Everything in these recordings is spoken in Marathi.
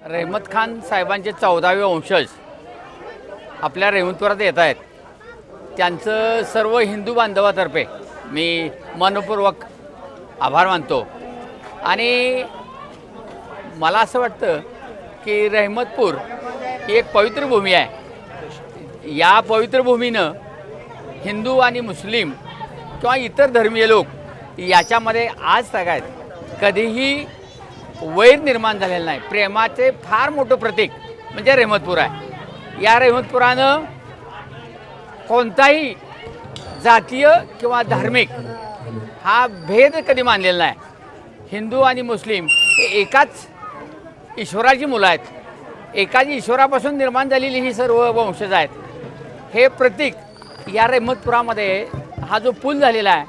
रेहमत खान साहेबांचे चौदावे वंशज आपल्या रेवंतपुरात येत आहेत. त्यांचं सर्व हिंदू बांधवातर्फे मी मनपूर्वक आभार मानतो. आणि मला असं वाटतं की रहमतपूर ही एक पवित्र भूमी आहे. या पवित्र भूमीनं हिंदू आणि मुस्लिम किंवा इतर धर्मीय लोक याच्यामध्ये आज सगळ्यात कधीही वैर निर्माण झालेलं नाही. प्रेमाचे फार मोठं प्रतीक म्हणजे रहमतपूर आहे. या रहमतपुरानं कोणताही जातीय किंवा धार्मिक हा भेद कधी मानलेला नाही. हिंदू आणि मुस्लिम हे एकाच ईश्वराची मुलं आहेत. एकाच ईश्वरापासून निर्माण झालेली ही सर्व वंशज आहेत. हे प्रतीक या रेहमतपुरामध्ये हा जो पूल झालेला आहे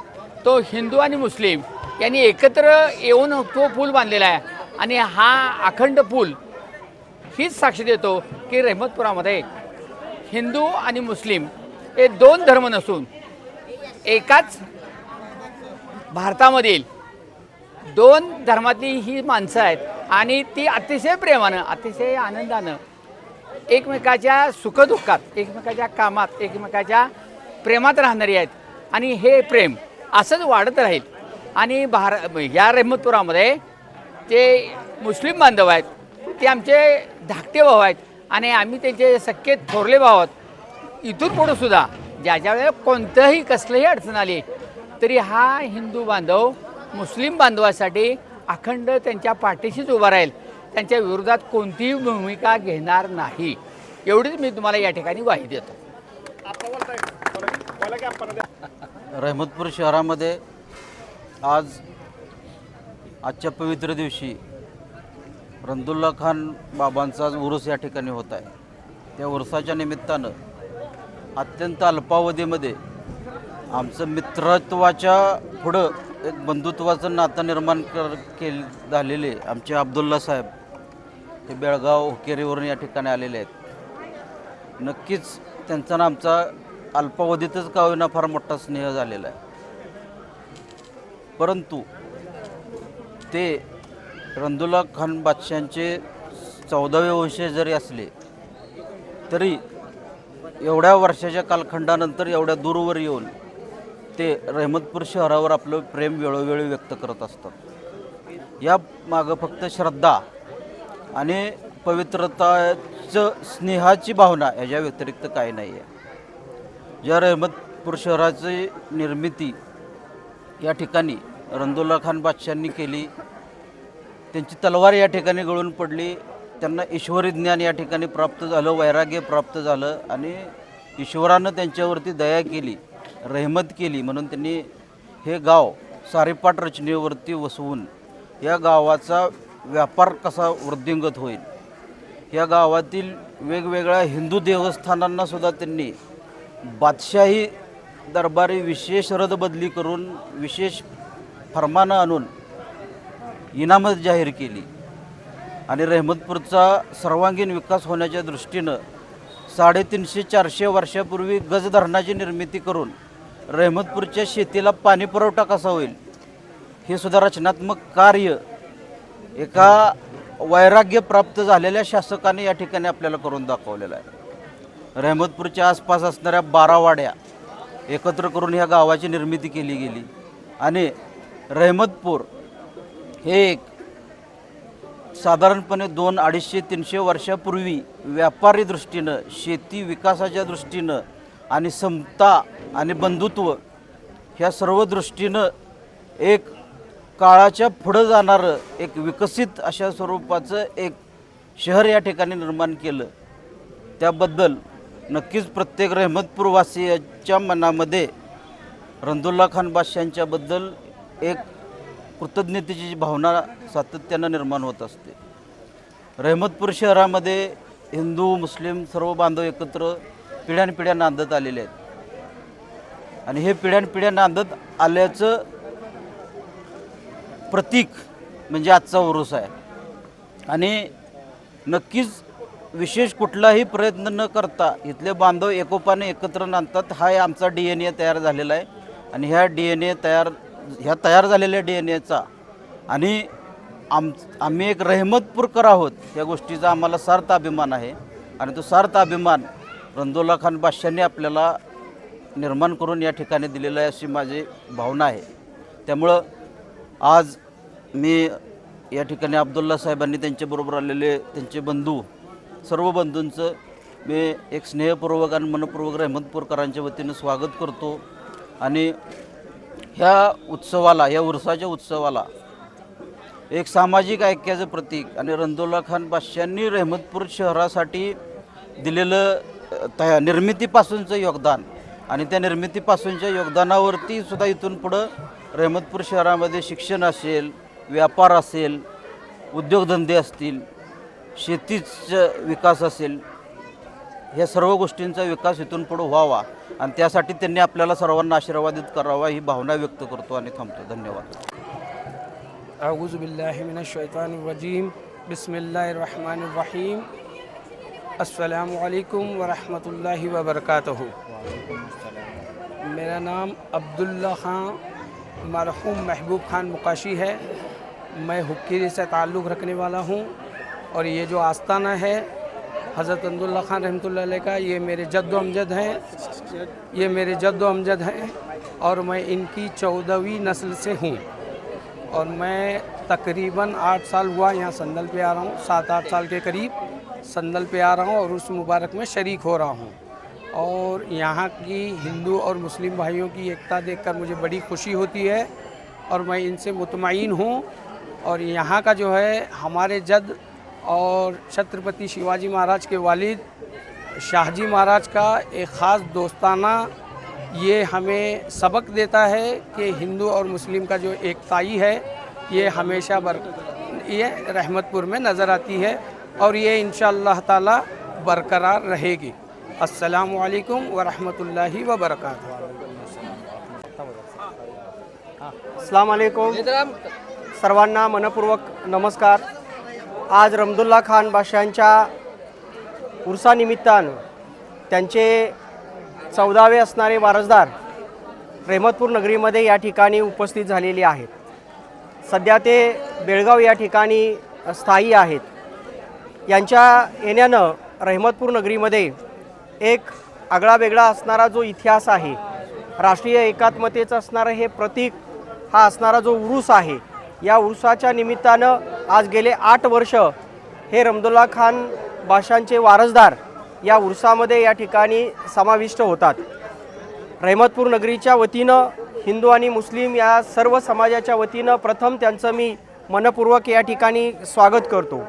तो हिंदू आणि मुस्लिम यांनी एकत्र येऊन तो पूल बांधलेला आहे आणि हा अखंड पूल हीच साक्ष देतो की रेहमतपुरामध्ये हिंदू आणि मुस्लिम हे दोन धर्म नसून एकाच भारतामधील दोन धर्मातली ही माणसं आहेत आणि ती अतिशय प्रेमानं अतिशय आनंदानं एकमेकाच्या सुखदुःखात एकमेकाच्या कामात एकमेकाच्या प्रेमात राहणारी आहेत. आणि हे प्रेम असंच वाढत राहील. आणि भार या रेहमतपुरामध्ये जे मुस्लिम बांधव आहेत ते आमचे धाकटे भाऊ आहेत. आणि आम्ही त्यांचे सख्खे थोरले भाऊ आहोत. इथून पुढं सुद्धा. ज्या ज्या वेळेला कोणतंही कसलंही अडचण आली तरी हा हिंदू बांधव मुस्लिम बांधवासाठी अखंड त्यांच्या पाठीशीच उभा राहील. त्यांच्या विरोधात कोणतीही भूमिका घेणार नाही. एवढीच मी तुम्हाला या ठिकाणी ग्वाही देतो. रहमतपूर शहरामध्ये आज आजच्या पवित्र दिवशी रंदुल्ला खान बाबांचा आज उरूस या ठिकाणी होत आहे. त्या उरसाच्या निमित्तानं अत्यंत अल्पावधीमध्ये आमचं मित्रत्वाच्या पुढं एक बंधुत्वाचं नातं निर्माण कर केले झालेले आमचे अब्दुल्ला साहेब हे बेळगाव हुकेरीवरून या ठिकाणी आलेले आहेत. नक्कीच त्यांचा आणि आमचा अल्पावधीतच का होईना फार मोठा स्नेह झालेला आहे. परंतु ते रंदुल्ला खान बादशांचे चौदावे वंशज जरी असले तरी एवढ्या वर्षाच्या कालखंडानंतर एवढ्या दूरवर येऊन ते रहमतपूर शहरावर आपलं प्रेम वेळोवेळी व्यक्त करत असतात. या मागं फक्त श्रद्धा आणि पवित्रताचं स्नेहाची भावना याच्या व्यतिरिक्त काही नाही आहे ज्या रहमतपूर शहराची निर्मिती या ठिकाणी रंदुल्ला खान बादशांनी केली त्यांची तलवार या ठिकाणी गळून पडली त्यांना ईश्वरी ज्ञान या ठिकाणी प्राप्त झालं वैराग्य प्राप्त झालं आणि ईश्वरानं त्यांच्यावरती दया केली रहमत केली म्हणून त्यांनी हे गाव सारेपाट रचनेवरती वसवून या गावाचा व्यापार कसा वृद्धिंगत होईल? या गावातील वेगवेगळ्या हिंदू देवस्थानांना सुद्धा त्यांनी बादशाही दरबारी विशेष रदबदली करून विशेष फरमानं आणून इनामत जाहीर केली. आणि रहमतपूरचा सर्वांगीण विकास होण्याच्या दृष्टीनं साडेतीनशे चारशे वर्षापूर्वी गज धरणाची निर्मिती करून रहमतपूरच्या शेतीला पाणी पुरवठा कसा होईल हे सुद्धा रचनात्मक कार्य एका वैराग्य प्राप्त झालेल्या शासकाने या ठिकाणी आपल्याला करून दाखवलेलं आहे. रहमतपूरच्या आसपास असणाऱ्या बारा वाड्या एकत्र करून ह्या गावाची निर्मिती केली गेली आणि रहमतपूर हे एक साधारणपणे दोन अडीचशे तीनशे वर्षापूर्वी व्यापारी दृष्टीनं शेती विकासाच्या दृष्टीनं आणि समता आणि बंधुत्व ह्या सर्व दृष्टीनं एक काळाच्या पुढं जाणारं एक विकसित अशा स्वरूपाचं एक शहर या ठिकाणी निर्माण केलं. त्याबद्दल नक्कीच प्रत्येक रहमतपूरवासियाच्या मनामध्ये रंदुल्ला खान बादशांच्याबद्दल एक कृतज्ञतेची भावना सातत्यानं निर्माण होत असते. रहमतपूर शहरामध्ये हिंदू मुस्लिम सर्व बांधव एकत्र पिढ्यानपिढ्या नांदत आलेले आहेत. आणि हे पिढ्यानपिढ्या नांदत आल्याचं प्रतीक म्हणजे आजचा उरूस आहे. आणि नक्कीच विशेष कुठलाही प्रयत्न न करता इथले बांधव एकोपाने एकत्र नांदतात हा आमचा डी एन ए तयार झालेला आहे. आणि ह्या डी एन ए तयार ह्या तयार झालेल्या डी एन एचा आणि आम आम्ही एक रहमतपूरकर आहोत या गोष्टीचा आम्हाला सार्थ अभिमान आहे. आणि तो सार्थ अभिमान रंदोला खान बादशाने आपल्याला निर्माण करून या ठिकाणी दिलेला आहे अशी माझी भावना आहे. त्यामुळं आज मी या ठिकाणी अब्दुल्ला साहेबांनी त्यांच्याबरोबर आलेले त्यांचे बंधू सर्व बंधूंचं मी एक स्नेहपूर्वक आणि मनपूर्वक रहमतपूरकरांच्या वतीनं स्वागत करतो. आणि ह्या उत्सवाला या उरसाच्या उत्सवाला एक सामाजिक ऐक्याचं प्रतीक आणि रंदोला खान बादशांनी रहमतपूर शहरासाठी दिलेलं तया त्या निर्मितीपासूनचं योगदान. आणि त्या निर्मितीपासूनच्या योगदानावरती सुद्धा इथून पुढं रहमतपूर शहरामध्ये शिक्षण असेल व्यापार असेल उद्योगधंदे असतील शेतीचं विकास असेल ह्या सर्व गोष्टींचा विकास इथून पुढं व्हावा. आणि त्यासाठी त्यांनी सर्वांना आशीर्वादित करावा ही भावना व्यक्त करतो थांबतो. धन्यवाद. अलैकुम वरहमतुल्लाहि वबरकातुहू. मेरा नाम अब्दुल्ला ख़ान मरहूम महबूब खान मुकाशी है। मैं हुक्कीरी से ताल्लुक़ रखने वाला हूँ। और ये जो आस्थाना है, हज़रत अब्दुल्ला ख़ान रहमतुल्लाह का, ये मेरे जद्द अमजद हैं। ये मेरे जद्द अमजद हैं और मैं इनकी चौदहवीं नस्ल से हूँ। और मैं तकरीबन आठ साल हुआ यहाँ संदल पे आ रहा हूँ, सात आठ साल के करीब संदल पे आ रहा हूँ और उस मुबारक में शरीक हो रहा हूँ। और यहाँ की हिंदू और मुस्लिम भाइयों की एकता देखकर मुझे बड़ी खुशी होती है और मैं इनसे मुतमईन हूँ। और यहाँ का जो है हमारे जद और छत्रपति शिवाजी महाराज के वालिद शाहजी महाराज का एक ख़ास दोस्ताना ये हमें सबक देता है कि हिंदू और मुस्लिम का जो एकताई है, ये हमेशा बर, ये रहमतपुर में नज़र आती है और ये इन ताला बरकरार रहेगी। वरहमतुल्लाहि वबरकातुहू। अस्सलाम वालेकुम सर्वांना मनपूर्वक नमस्कार। आज रमदुल्ला खान बादशांच्या उरसानिमित्तानं त्यांचे चौदावे असणारे वारसदार रेहमतपूर नगरीमध्ये या ठिकाणी उपस्थित झालेले आहेत. सध्या ते बेळगाव या ठिकाणी स्थायी आहेत. यांच्या येण्यानं रहमतपूर नगरीमध्ये एक आगळावेगळा असणारा जो इतिहास आहे राष्ट्रीय एकात्मतेचं असणारं हे प्रतीक हा असणारा जो उरूस आहे या उरुसाच्या निमित्तानं आज गेले आठ वर्ष हे रमदुल्ला खान भाषांचे वारसदार या उरसामध्ये या ठिकाणी समाविष्ट होतात. रहमतपूर नगरीच्या वतीनं हिंदू आणि मुस्लिम या सर्व समाजाच्या वतीनं प्रथम त्यांचं मी मनपूर्वक या ठिकाणी स्वागत करतो.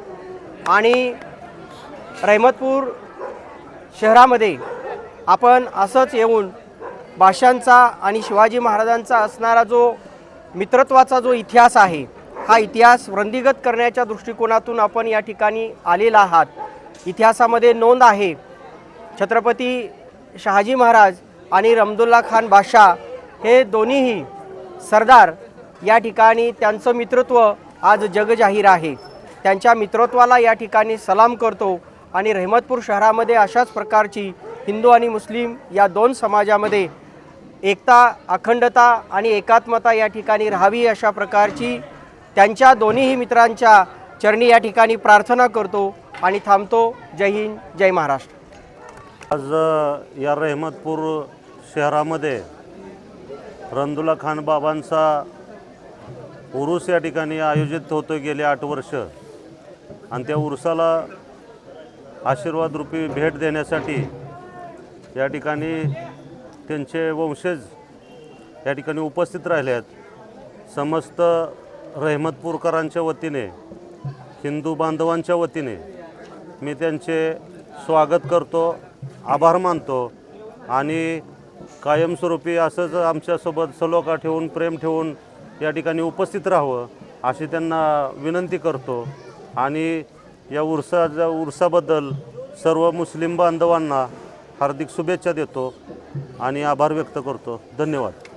आणि रहमतपूर शहरामध्ये आपण असंच येऊन भाषांचा आणि शिवाजी महाराजांचा असणारा जो मित्रत्वाचा जो इतिहास आहे हा इतिहास वृंदीगत करण्याच्या दृष्टिकोनातून आपण या ठिकाणी आलेला आहात. इतिहासामध्ये नोंद आहे. छत्रपती शहाजी महाराज आणि रमदुल्ला खान बादशाह हे दोन्हीही सरदार या ठिकाणी त्यांचं मित्रत्व आज जगजाहीर आहे. त्यांच्या मित्रत्वाला या ठिकाणी सलाम करतो आणि रहमतपूर शहरामध्ये अशाच प्रकारची हिंदू आणि मुस्लिम या दोन समाजामध्ये एकता अखंडता आणि एकात्मता या ठिकाणी राहावी अशा प्रकारची त्यांच्या दोन्हीही मित्रांच्या चरणी या ठिकाणी प्रार्थना करतो. आणि थांबतो. जय हिंद जय महाराष्ट्र. आज या रहमतपूर शहरामध्ये रंदुला खान बाबांचा उरूस या ठिकाणी आयोजित होतो गेले आठ वर्ष. आणि त्या उरुसाला आशीर्वाद रूपी भेट देण्यासाठी या ठिकाणी त्यांचे वंशज या ठिकाणी उपस्थित राहिले आहेत. समस्त रहमतपूरकरांच्या वतीने हिंदू बांधवांच्या वतीने मी त्यांचे स्वागत करतो आभार मानतो आणि कायमस्वरूपी असंच आमच्यासोबत सलोखा ठेवून प्रेम ठेवून या ठिकाणी उपस्थित राहावं अशी त्यांना विनंती करतो. आणि या उरसाच्या उरसाबद्दल सर्व मुस्लिम बांधवांना हार्दिक शुभेच्छा देतो आणि आभार व्यक्त करतो. धन्यवाद.